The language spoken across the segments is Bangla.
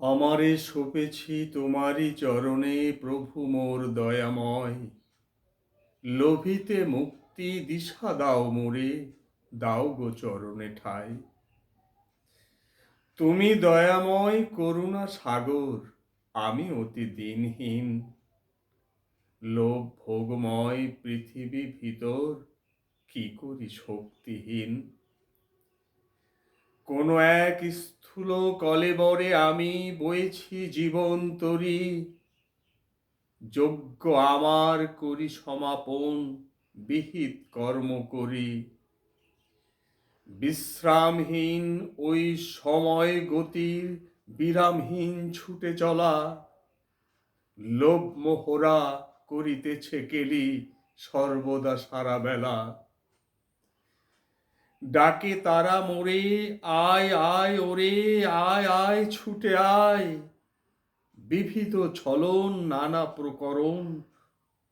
আমারে সপেছি তোমারই চরণে প্রভু মোর দয়াময়। লোভিতে মুক্তি দিশা দাও মোরে, দাও গো চরণে ঠাই। তুমি দয়াময় করুণা সাগর, আমি অতি দিনহীন। লোভ ভোগময় পৃথিবী ভিতর, কি করি শক্তিহীন? কোন এক স্থূল কলেবরে আমি বইছি জীবন তরি। যোগ্য আমার করি সমাপন, বিহিত কর্ম করি। বিশ্রামহীন ওই সময় গতির বিরামহীন ছুটে চলা, লোভ মোহরা করিতেছে কেলি সর্বদা সারা বেলা ডাকে তারা মোরে, আয় আয় ওরে, আয় আয়, ছুটে আয়। বিভিত ছলন, নানা প্রকরণ,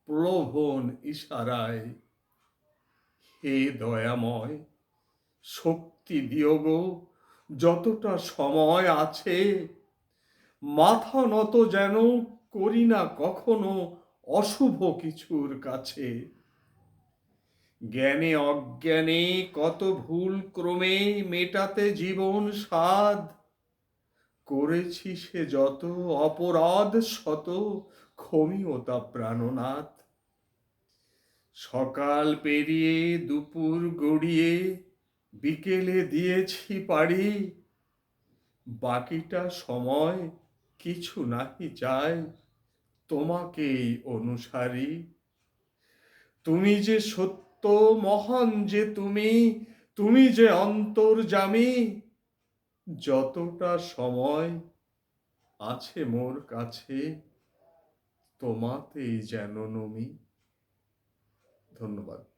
প্রলোভন ইশারায়। হে দয়াময়, শক্তি দিও গো যতটা সময় আছে, মাথা নত যেন করি না কখনো অশুভ কিছুর কাছে। জ্ঞানে অজ্ঞানে কত ভুল ক্রমে মেটাতে জীবন সাধ। করেছি সে যত অপরাধ, শত ক্ষমিও তা প্রাণনাথ। সকাল পেরিয়ে, দুপুর গড়িয়ে, বিকেলে দিয়েছি পাড়ি। বাকিটা সময় কিছু নাহি চাই তোমাকেই অনুসারী। তুমি যে সত্য মহান যে তুমি তুমি যে অন্তর্জামী যতটা সময় আছে মোর কাছে, তোমাতেই যেন নমি। ধন্যবাদ।